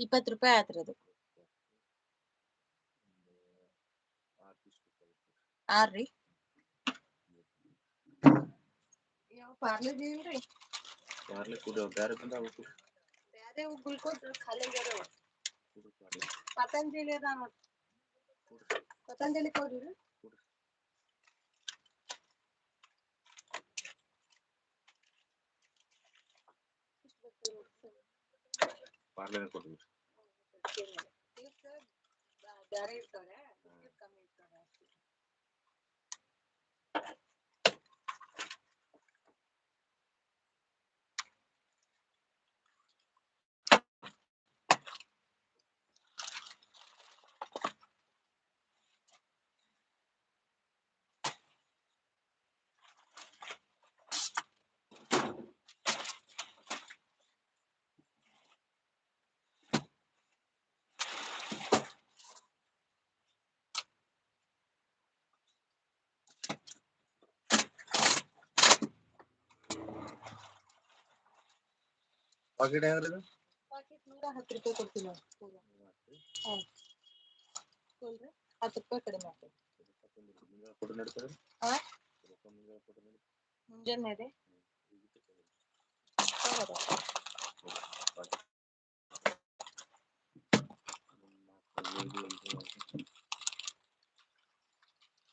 ಇಪ್ಪತ್ತು ರೂಪಾಯಿ ಆತ್ರಿ ಅದು ಆರ್ರಿ. ಯಾವ ಪಾರ್ಲೆ ಇಲ್ರಿ ಪಾರ್ಲೆ ಕುಡಿಯೋ ಬೇರೆ ಬಂದ ಅವತ್ತು ಬ್ಯಾರೆ ಗುಲ್ಕೋಸ್ ಖಾಲಿ ಆಗ್ಯಾವ ಪತಂಜಲಿ ಅದ ನೋಡಿ. ಪತಂಜಲಿ ಕೊಡ್ರಿ. ಪಾರ್ಲೆ ಕೊಡ್ತೀವಿ ಬ್ಯಾರೆ ಪಾಕೆಟ್ ಹೆಂಗ್ರಿ ಇದು ಪಾಕೆಟ್ ನೂರ ಹತ್ತು ರೂಪಾಯಿ ಕೊಡ್ತೀವಿ ನಾವು ಪೂರ ಹ್ಞೂ ಕೊಡ್ರಿ ಹತ್ತು ರೂಪಾಯಿ ಕಡಿಮೆ ಆಗ್ತದೆ ಮುಂಜಾನೆ ಕೊಟ್ಟು ನಡೀತಾರೆ ಹಾ? ಮುಂಜಾನೆ ಕೊಟ್ಟು ನಡೀತಾರೆ ಮುಂಜಾನೆ ರೀ ತಗೋರಿ.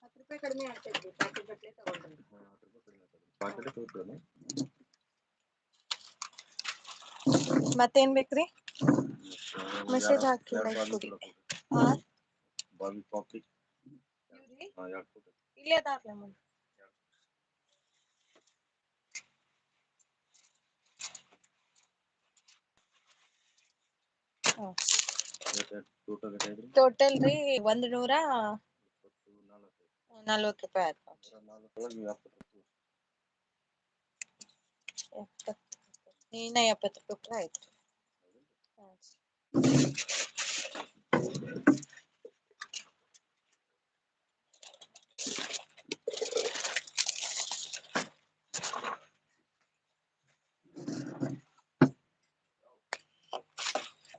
ಹತ್ತು ರೂಪಾಯಿ ಕಡಿಮೆ ಆಗ್ತೈತಿ ಪ್ಯಾಕೆಟ್ ಗಟ್ಲೆ ತಗೊಳ್ರಿ ಪಾಕೆಟ್ ತಗೋತಾನೆ ಮತ್ತೇನ್ ಬೇಕ್ರಿ Message ಹಾಕಿ, like ಕೊಡಿ. ಹಾ ಬಾಬಿ ಕಾಫಿ ಇವ್ರಿ ಹಾ ಎರಡು ಕೊಟ್ಟು ಇಲ್ಲೇ ಅದಾರ್ಲೆ ಮುಂದೆ ಟೋಟಲ್ ಐದ್ರಿ ಟೋಟಲ್ ರೀ ಒಂದ್ ನೂರ ಇಪ್ಪತ್ತು ನಾಲ್ಕು ನಲ್ವತ್ತು ರೂಪಾಯಿ ಆಯ್ತು ನೂರ ನಾಲ್ಕು ಒಳಗೆ ಎಪ್ಪತ್ತು ಎಪ್ಪತ್ತು ಇನ್ನ ಎಪ್ಪತ್ತು ರೂಪಾಯಿ ಆಯ್ತು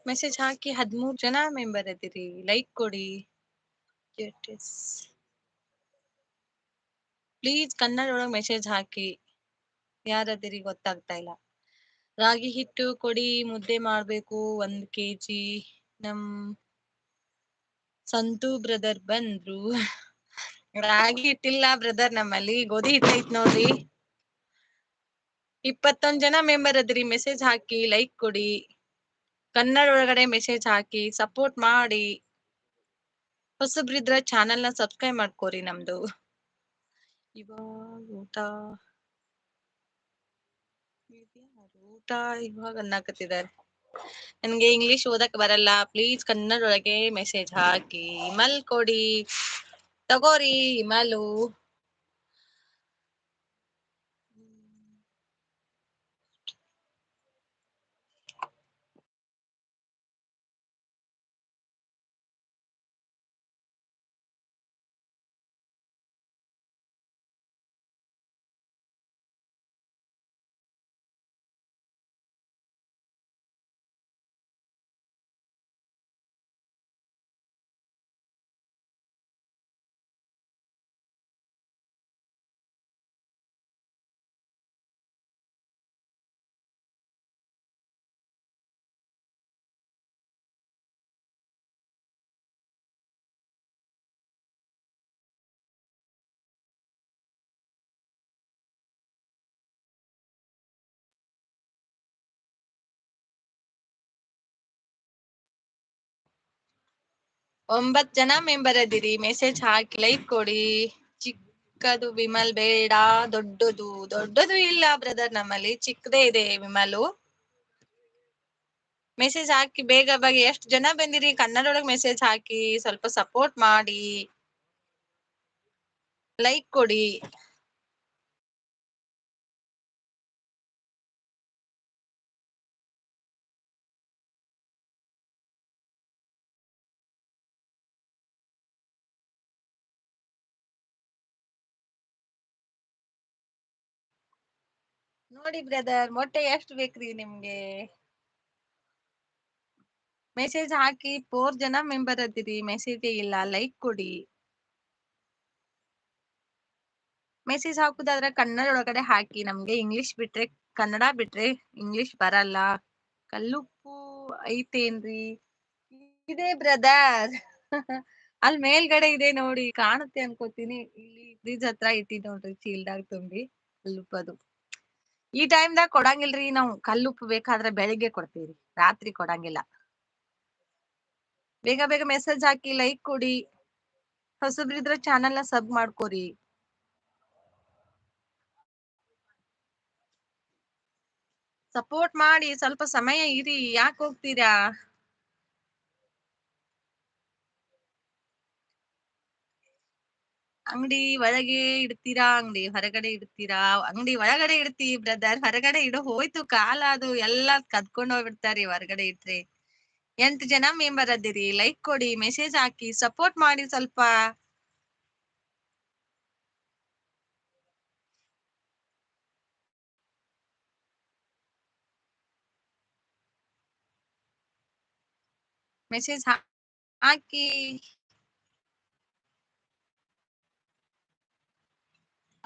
ಮೆಸೇಜ್ ಹಾಕಿ ಹದಿಮೂರು ಜನ ಮೆಂಬರ್ ಅದಿರಿ ಲೈಕ್ ಕೊಡಿ ಪ್ಲೀಸ್ ಕನ್ನಡ ಒಳಗ್ ಮೆಸೇಜ್ ಹಾಕಿ ಯಾರದಿರಿ ಗೊತ್ತಾಗ್ತಾ ಇಲ್ಲ ರಾಗಿ ಹಿಟ್ಟು ಕೊಡಿ, ಮುದ್ದೆ ಮಾಡ್ಬೇಕು, ಒಂದ್ ಕೆಜಿ. ನಮ್ ಸಂತು ಬ್ರದರ್ ಬಂದ್ರು. ರಾಗಿ ಹಿಟ್ಟಿಲ್ಲ ಬ್ರದರ್ ನಮ್ಮಲ್ಲಿ, ಗೋಧಿ ಹಿಟ್ಟೈತ್ ನೋಡ್ರಿ. ಇಪ್ಪತ್ತೊಂದ್ ಜನ ಮೆಂಬರ್ ಅದ್ರಿ, ಮೆಸೇಜ್ ಹಾಕಿ, ಲೈಕ್ ಕೊಡಿ. ಕನ್ನಡ ಒಳಗಡೆ ಮೆಸೇಜ್ ಹಾಕಿ, ಸಪೋರ್ಟ್ ಮಾಡಿ. ಹೊಸಬ್ರಿದ್ರ ಚಾನೆಲ್ನ ಸಬ್ಸ್ಕ್ರೈಬ್ ಮಾಡ್ಕೋರಿ ನಮ್ದು. ಇವಾಗ ಊಟ ಊಟ ಇವಾಗ ಅನ್ನಕತ್ತಿದ್ದಾರೆ. ನನ್ಗೆ ಇಂಗ್ಲಿಷ್ ಓದಕ್ ಬರಲ್ಲ. ಪ್ಲೀಸ್ ಕನ್ನಡ ಒಳಗೆ ಮೆಸೇಜ್ ಹಾಕಿ. ಇಮಲ್ ಕೊಡಿ. ತಗೋರಿ ಇಮಲು ಒಂಬತ್ ಜನ ಮೆಂಬರ್ ಅದಿರಿ ಮೆಸೇಜ್ ಹಾಕಿ ಲೈಕ್ ಕೊಡಿ. ಚಿಕ್ಕದು ವಿಮಲ್ ಬೇಡ, ದೊಡ್ಡದು ದೊಡ್ಡದು ಇಲ್ಲ ಬ್ರದರ್ ನಮ್ಮಲ್ಲಿ, ಚಿಕ್ಕದೇ ಇದೆ ವಿಮಲು. ಮೆಸೇಜ್ ಹಾಕಿ ಬೇಗ ಬೇಗ ಎಷ್ಟ್ ಜನ ಬಂದಿರಿ ಕನ್ನಡ ಮೆಸೇಜ್ ಹಾಕಿ ಸ್ವಲ್ಪ ಸಪೋರ್ಟ್ ಮಾಡಿ. ಲೈಕ್ ಕೊಡಿ. ನೋಡಿ ಬ್ರದರ್ ಮೊಟ್ಟೆ ಎಷ್ಟು ಬೇಕ್ರಿ ನಿಮ್ಗೆ? ಮೆಸೇಜ್ ಹಾಕಿ ಫೋರ್ ಜನ ಮೆಂಬರ್ ಅದಿರಿ ಮೆಸೇಜ್ ಇಲ್ಲ ಲೈಕ್ ಕೊಡಿ. ಮೆಸೇಜ್ ಹಾಕುದಾದ್ರೆ ಕನ್ನಡ ಒಳಗಡೆ ಹಾಕಿ, ನಮ್ಗೆ ಇಂಗ್ಲಿಷ್ ಬಿಟ್ರೆ, ಕನ್ನಡ ಬಿಟ್ರೆ ಇಂಗ್ಲಿಷ್ ಬರಲ್ಲ. ಕಲ್ಲುಪ್ಪು ಐತೇನ್ರಿ? ಇದೆ ಬ್ರದರ್ ಅಲ್ಲಿ ಮೇಲ್ಗಡೆ ಇದೆ ನೋಡಿ, ಕಾಣುತ್ತೆ ಅನ್ಕೋತೀನಿ. ಇಲ್ಲಿ ಬ್ರಿಡ್ಜ್ ಹತ್ರ ಇಟ್ಟಿದ್ ನೋಡ್ರಿ, ಚೀಲ್ದಾಗ ತುಂಬಿ, ಕಲ್ಲುಪ್ಪದು. ಈ ಟೈಮ್ದಾಗ ಕೊಡಂಗಿಲ್ರಿ, ನಾವು ಕಲ್ಲುಪ್ಪು ಬೇಕಾದ್ರೆ ಬೆಳಿಗ್ಗೆ ಕೊಡ್ತೀವಿ ರಾತ್ರಿ ಕೊಡಂಗಿಲ್ಲ. ಬೇಗ ಬೇಗ ಮೆಸೇಜ್ ಹಾಕಿ ಲೈಕ್ ಕೊಡಿ. ಹೊಸಬ್ರಿದ್ರೆ ಚಾನೆಲ್ನ ಸಬ್ ಮಾಡ್ಕೋರಿ. ಸಪೋರ್ಟ್ ಮಾಡಿ, ಸ್ವಲ್ಪ ಸಮಯ ಇರಿ, ಯಾಕೆ ಹೋಗ್ತೀರಾ? ಅಂಗಡಿ ಒಳಗೆ ಇಡ್ತೀರಾ, ಅಂಗಡಿ ಹೊರಗಡೆ ಇಡ್ತೀರಾ? ಅಂಗಡಿ ಒಳಗಡೆ ಇಡ್ತೀವಿ ಬ್ರದರ್ ಹೊರಗಡೆ ಇಡೋ ಹೋಯ್ತು ಕಾಲ ಅದು. ಎಲ್ಲಾ ಕದ್ಕೊಂಡ್ ಹೋಗ್ಬಿಡ್ತಾರಿ ಹೊರಗಡೆ ಇಟ್ರೆ. ಎಂಟು ಜನ ಮೆಂಬರ್ ಅದಿರಿ ಲೈಕ್ ಕೊಡಿ ಮೆಸೇಜ್ ಹಾಕಿ ಸಪೋರ್ಟ್ ಮಾಡಿ ಸ್ವಲ್ಪ. ಮೆಸೇಜ್ ಹಾಕಿ.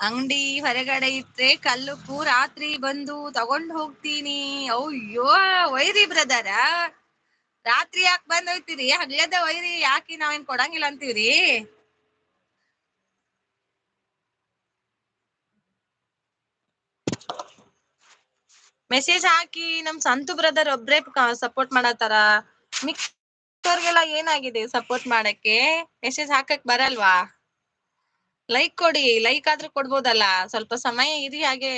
ಅಂಗಡಿ ಹೊರಗಡೆ ಇಟ್ರೆ ಕಲ್ಲುಪ್ಪು ರಾತ್ರಿ ಬಂದು ತಗೊಂಡ್ ಹೋಗ್ತೀನಿ. ಅಯ್ಯೋ ಒಯ್ರಿ ಬ್ರದರ. ರಾತ್ರಿ ಯಾಕೆ ಬಂದ್ ಹೋಯ್ತಿರಿ ಹಗ್ಲದ ಒಯ್ರಿ ಯಾಕೆ ನಾವೇನ್ ಕೊಡಂಗಿಲ್ಲ ಅಂತೀವ್ರಿ? ಮೆಸೇಜ್ ಹಾಕಿ ನಮ್ ಸಂತು ಬ್ರದರ್ ಒಬ್ರೇ ಸಪೋರ್ಟ್ ಮಾಡತ್ತಾರ. ಮಿಕ್ಕಿದವ್ರಿಗೆಲ್ಲ ಏನಾಗಿದೆ ಸಪೋರ್ಟ್ ಮಾಡಕ್ಕೆ? ಮೆಸೇಜ್ ಹಾಕಕ್ ಬರಲ್ವಾ? ಲೈಕ್ ಕೊಡಿ ಲೈಕ್ ಆದ್ರೂ ಕೊಡ್ಬೋದಲ್ಲ. ಸ್ವಲ್ಪ ಸಮಯ ಇರಿ ಹಾಗೆ.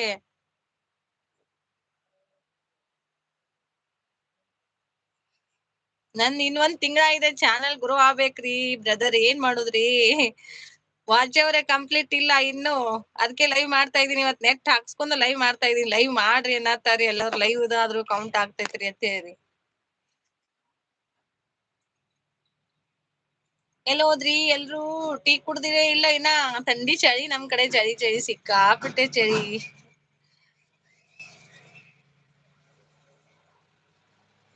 ನನ್ ಇನ್ನೊಂದ್ ತಿಂಗಳ ಇದೆ ಚಾನಲ್ ಗ್ರೋ ಆಗ್ಬೇಕ್ರಿ. ಬ್ರದರ್ ಏನ್ ಮಾಡುದ್ರಿ? ವಾಚ್ ಅವರೇ ಕಂಪ್ಲೀಟ್ ಇಲ್ಲ ಇನ್ನು. ಅದಕ್ಕೆ ಲೈವ್ ಮಾಡ್ತಾ ಇದೀನಿ ಇವತ್ ನೆಟ್ ಹಾಕ್ಸ್ಕೊಂಡು ಲೈವ್ ಮಾಡ್ತಾ ಇದೀನಿ ಲೈವ್ ಮಾಡ್ರಿ ಅನ್ನತ್ತಾರಿ ಎಲ್ಲಾರು. ಲೈವ್ ಆದ್ರೂ ಕೌಂಟ್ ಆಗ್ತೈತ್ರಿ ಅಂತ ಹೇಳಿ ಎಲ್ ಹೋದ್ರಿ? ಎಲ್ರೂ ಟೀ ಕುಡ್ದಿರ ಇಲ್ಲ ಇನ್ನ? ಥಂಡಿ ಚಳಿ, ನಮ್ ಕಡೆ ಚಳಿ ಚಳಿ ಸಿಕ್ಕಾಪಟ್ಟೆ ಚಳಿ.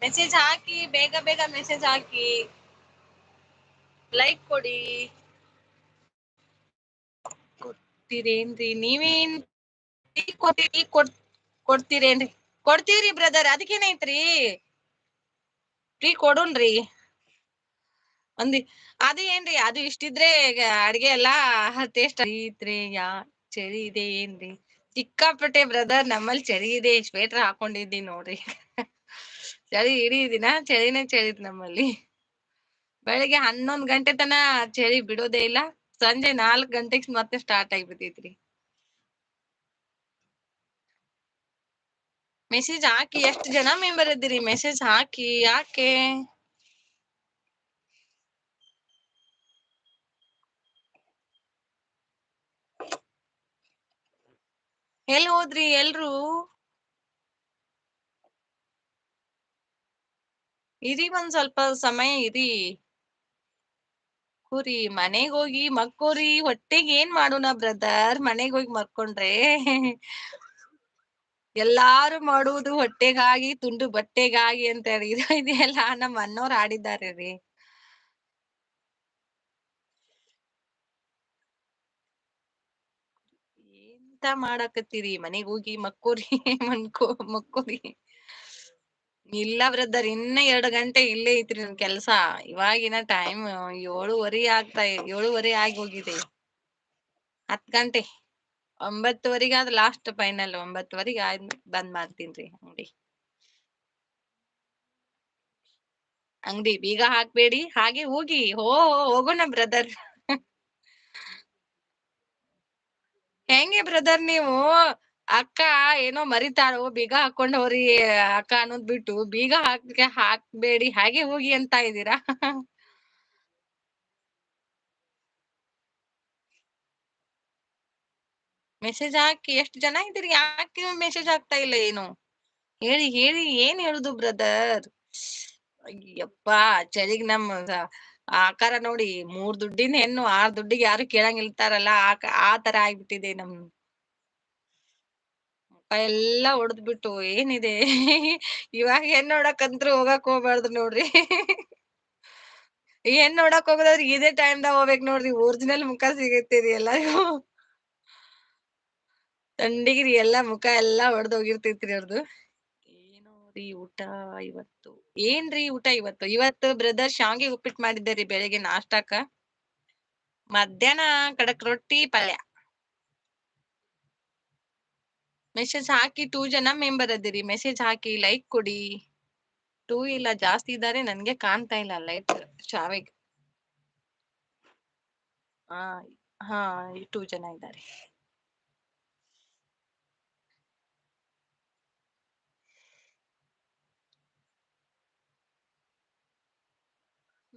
ಮೆಸೇಜ್ ಹಾಕಿ, ಬೇಗ ಬೇಗ ಮೆಸೇಜ್ ಹಾಕಿ. ಲೈಕ್ ಕೊಡಿ. ಕೊಡ್ತೀರೇನ್ರಿ? ನೀವೇನ್ ಟೀ ಕೊಟ್ಟಿ, ಟೀ ಕೊಡ್, ಕೊಡ್ತೀರೇನ್ರಿ? ಕೊಡ್ತೀವ್ರಿ ಬ್ರದರ್ ಅದಕ್ಕೇನೈತ್ರಿ ಟೀ ಕೊಡೋಣ್ರಿ ಒಂದಿ ಅದು ಏನ್ರಿ? ಅದು ಇಷ್ಟಿದ್ರೆ ಅಡ್ಗೆ ಎಲ್ಲಾ ಟೇಸ್ಟ್ ಐತ್ರಿ. ಯಾ ಚಳಿ ಇದೆ ಏನ್ರಿ? ಸಿಕ್ಕಾಪಟ್ಟೆ ಬ್ರದರ್ ನಮ್ಮಲ್ಲಿ ಚಳಿ ಇದೆ. ಸ್ವೇಟರ್ ಹಾಕೊಂಡಿದ್ದೀನಿ ನೋಡ್ರಿ. ಚಳಿ ಇಡೀ ದಿನ ಚಳಿನೇ ಚಳಿ ನಮ್ಮಲ್ಲಿ. ಬೆಳಿಗ್ಗೆ ಹನ್ನೊಂದ್ ಗಂಟೆ ತನ ಚಳಿ ಬಿಡೋದೇ ಇಲ್ಲ. ಸಂಜೆ ನಾಲ್ಕ್ ಗಂಟೆಗ್ ಮತ್ತೆ ಸ್ಟಾರ್ಟ್ ಆಗ್ಬಿಟ್ಟೈತ್ರಿ ಮೆಸೇಜ್ ಹಾಕಿ. ಎಷ್ಟ್ ಜನ ಮೆಂಬರ್ ಇದ್ದೀರಿ? ಮೆಸೇಜ್ ಹಾಕಿ. ಯಾಕೆ? ಎಲ್ ಹೋದ್ರಿ? ಎಲ್ರು? ಇರಿ ಒಂದ್ ಸ್ವಲ್ಪ ಸಮಯ ಇರಿ. ಕೂರಿ ಮನೆಗ್ ಹೋಗಿ ಮಕ್ಕೋರಿ. ಹೊಟ್ಟೆಗೆ ಏನ್ ಮಾಡೋಣ ಬ್ರದರ್? ಮನೆಗ್ ಹೋಗಿ ಮರ್ಕೊಂಡ್ರೆ. ಎಲ್ಲಾರು ಮಾಡುವುದು ಹೊಟ್ಟೆಗಾಗಿ, ತುಂಡು ಬಟ್ಟೆಗಾಗಿ ಅಂತ ಹೇಳಿ ಇದು ಇದೆಲ್ಲ ನಮ್ಮ ಅಣ್ಣವ್ರು ಆಡಿದ್ದಾರೆ ರೀ. ಎಂತ ಮಾಡಾಕತ್ತೀರಿ? ಮನೆಗ್ ಹೋಗಿ ಮಕ್ಕೋರಿ ಮನ್ಕೋ ಮಕ್ಕೋರಿ. ಇಲ್ಲ ಬ್ರದರ್, ಇನ್ನ ಎರಡ್ ಗಂಟೆ ಇಲ್ಲೇ ಐತ್ರಿ ನನ್ ಕೆಲ್ಸ. ಇವಾಗಿನ ಟೈಮ್ ಏಳುವರೆ ಆಗ್ತಾ, ಏಳುವರೆ ಆಗಿ ಹೋಗಿದೆ. ಹತ್ ಗಂಟೆ. ಒಂಬತ್ತುವರೆಗೆ ಲಾಸ್ಟ್ ಫೈನಲ್ ಒಂಬತ್ತುವರೆಗೆ ಆದ್ ಬಂದ್ ಮಾಡ್ತೀನ್ರಿ ಅಂಗಡಿ. ಅಂಗಡಿ, ಬೀಗ ಹಾಕ್ಬೇಡಿ, ಹಾಗೆ ಹೋಗಿ, ಹೋ, ಹೋಗೋಣ ಬ್ರದರ್. ಹೆಂಗೆ ಬ್ರದರ್ ನೀವು? ಅಕ್ಕ ಏನೋ ಮರಿತಾಳು ಬೀಗ ಹಾಕೊಂಡ್ ಹೋರಿ ಅಕ್ಕ ಅನ್ನೋದ್ ಬಿಟ್ಟು ಬೀಗ ಹಾಕ್ಲಿಕ್ಕೆ ಹಾಕ್ಬೇಡಿ, ಹಾಗೆ ಹೋಗಿ ಅಂತ ಇದೀರಾ ಮೆಸೇಜ್ ಹಾಕಿ, ಎಷ್ಟ್ ಜನ ಇದ್ದೀರಿ? ಯಾಕೆ ಮೆಸೇಜ್ ಹಾಕ್ತಾ ಇಲ್ಲ ಏನು? ಹೇಳಿ ಹೇಳಿ, ಏನ್ ಹೇಳುದು ಬ್ರದರ್ ಅಯ್ಯಪ್ಪ ಚಳಿಗ್ ನಮ್ಮ ಆಕಾರ ನೋಡಿ ಮೂರ್ ದುಡ್ಡಿನ ಹೆಣ್ಣು ಆರ್ ದುಡ್ಡಿಗೆ ಯಾರು ಕೇಳಂಗ್ ಇಲ್ತಾರಲ್ಲ ಆ ಆ ತರ ಆಗ್ಬಿಟ್ಟಿದೆ ನಮ್ ಎಲ್ಲ ಹೊಡೆದ್ಬಿಟ್ಟು ಏನಿದೆ? ಇವಾಗ ಏನ್ ನೋಡಕಂತ್ರು ಹೋಗಕ್ ಹೋಗ್ಬಾರ್ದು ನೋಡ್ರಿ. ಏನ್ ನೋಡಕ್ ಹೋಗೋದಾದ್ರೆ ಇದೇ ಟೈಮ್ ದಾಗ ಹೋಗ್ಬೇಕ್ ನೋಡ್ರಿ ಒರಿಜಿನಲ್ ಮುಖ ಸಿಗತ್ತೀರಿ ಎಲ್ಲರಿಗೂ. ತಂಡಿಗಿರಿ ಎಲ್ಲಾ ಮುಖ ಎಲ್ಲಾ ಹೊಡೆದ್ ಹೋಗಿರ್ತೈತ್ರಿ ಅವ್ರದ್ದು ರೀ ಊಟ ಇವತ್ತು? ಏನ್ರಿ ಊಟ ಇವತ್ತು? ಇವತ್ತು ಬ್ರದರ್ ಶಾವಿಗೆ ಉಪ್ಪಿಟ್ಟು ಮಾಡಿದ್ದಾರಿ ಬೆಳಿಗ್ಗೆ ನಾಷ್ಟಾಕ. ಮಧ್ಯಾಹ್ನ ಕಡಕ್ ರೊಟ್ಟಿ, ಪಲ್ಯ. ಮೆಸೇಜ್ ಹಾಕಿ ಟೂ ಜನ ಮೆಂಬರ್ ಅದಿರಿ ಮೆಸೇಜ್ ಹಾಕಿ ಲೈಕ್ ಕೊಡಿ. ಟೂ ಇಲ್ಲ, ಜಾಸ್ತಿ ಇದ್ದಾರೆ ನನ್ಗೆ ಕಾಣ್ತಾ ಇಲ್ಲ ಲೈಟ್ ಶಾವಿಗೆ. ಹಾ ಹಾ ಟೂ ಜನ ಇದ್ದಾರೆ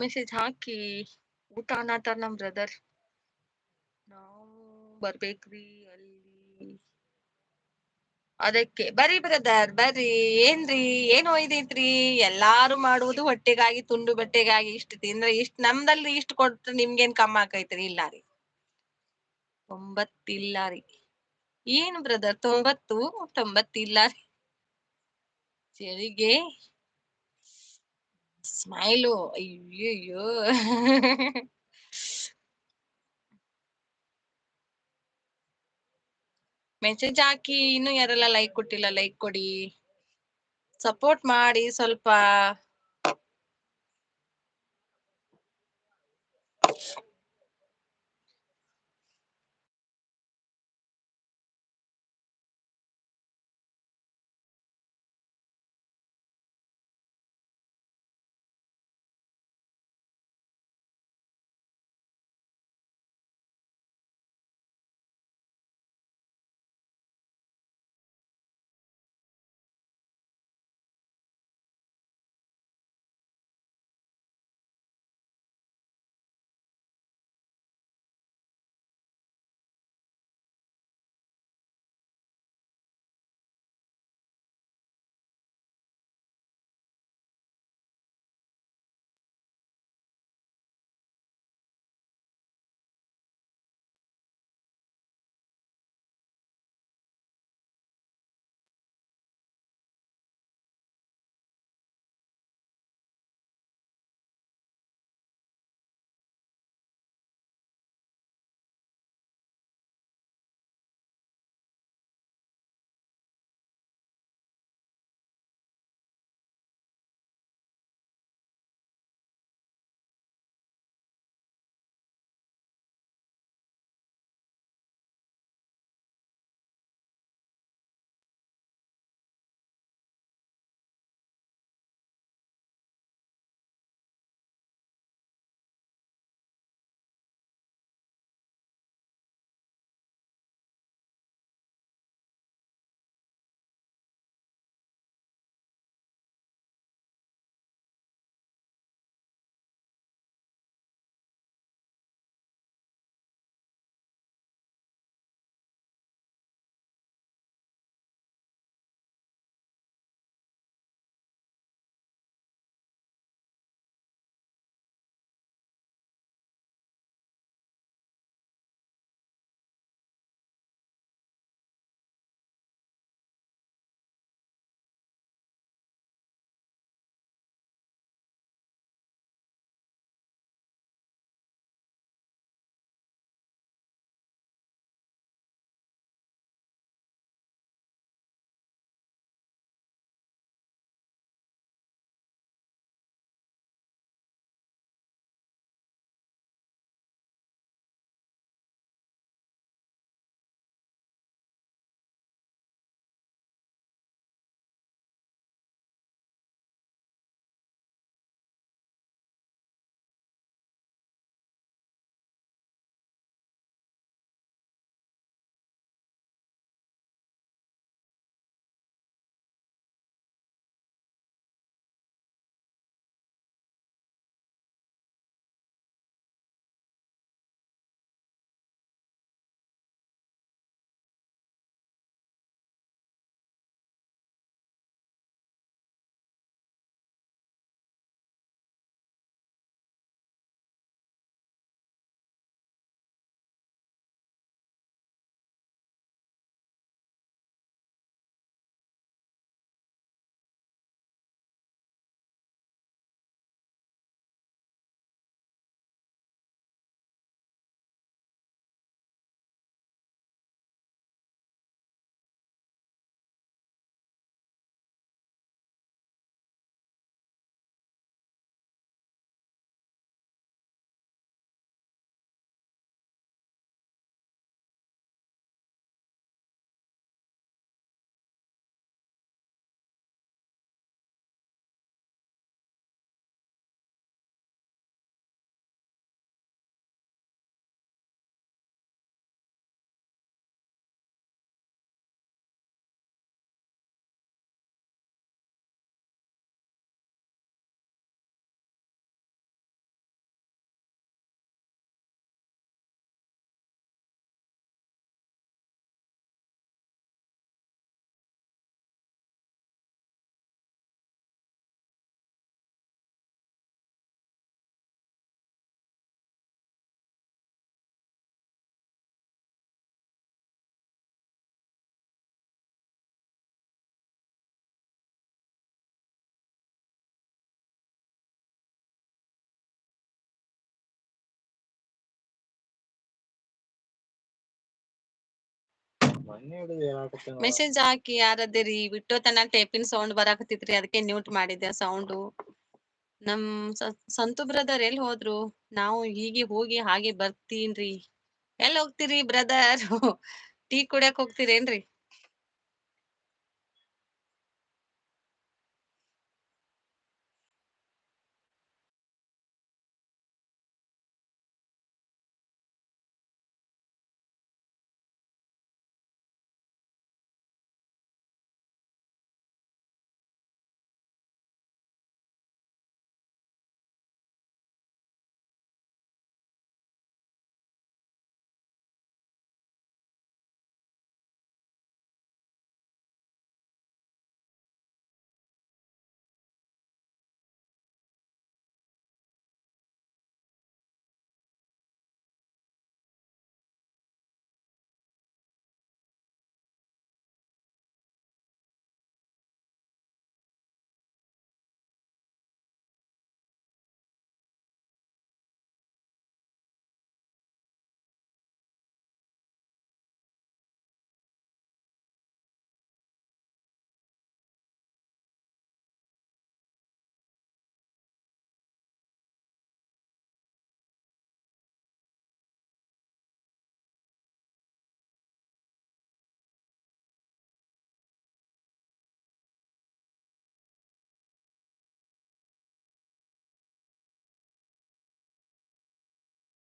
ಮೆಸೇಜ್ ಹಾಕಿ ಊಟ ಅನ್ನತಾರ ನಮ್ ಬ್ರದರ್ ನಾವು ಬರ್ಬೇಕ್ರಿ ಅಲ್ಲಿ. ಅದಕ್ಕೆ, ಬರ್ರಿ ಬ್ರದರ್ ಬರ್ರಿ. ಏನ್ರಿ? ಏನ್ ಒಯ್ದೈತ್ರಿ? ಎಲ್ಲಾರು ಮಾಡುವುದು ಹೊಟ್ಟೆಗಾಗಿ, ತುಂಡು ಬಟ್ಟೆಗಾಗಿ ಇಷ್ಟ ತಿಂದ್ರ ಇಷ್ಟ, ನಮ್ದಲ್ಲಿ ಇಷ್ಟ ಕೊಟ್ರೆ ನಿಮ್ಗೇನ್ ಕಮ್ಮ ಆಕೈತ್ರಿ? ಇಲ್ಲ ರೀ. ತೊಂಬತ್ತಿಲ್ಲ ರೀ. ಏನು ಬ್ರದರ್ ತೊಂಬತ್ತು? ತೊಂಬತ್ತಿಲ್ಲ ರೀ. ಚಳಿಗೆ ಸ್ಮೈಲು ಅಯ್ಯಯ್ಯೋ. ಮೆಸೇಜ್ ಹಾಕಿ ಇನ್ನು ಯಾರೆಲ್ಲ ಲೈಕ್ ಕೊಟ್ಟಿಲ್ಲ ಲೈಕ್ ಕೊಡಿ. ಸಪೋರ್ಟ್ ಮಾಡಿ ಸ್ವಲ್ಪ. ಮೆಸೇಜ್ ಹಾಕಿ ಯಾರದಿರಿ ಬಿಟ್ಟೋತನ ಟೇಪಿನ್ ಸೌಂಡ್ ಬರಾಕತ್ತಿತ್ರಿ, ಅದಕ್ಕೆ ನ್ಯೂಟ್ ಮಾಡಿದ್ದೆ ಸೌಂಡು. ನಮ್ ಸಂತು ಬ್ರದರ್ ಎಲ್ಲಿ ಹೋದ್ರು? ನಾವು ಹೀಗೆ ಹೋಗಿ ಹಾಗೆ ಬರ್ತೀನ್ರಿ. ಎಲ್ಲಿ ಹೋಗ್ತೀರಿ ಬ್ರದರ್? ಟೀ ಕುಡಿಯಕ್ ಹೋಗ್ತೀರೇನ್ರಿ?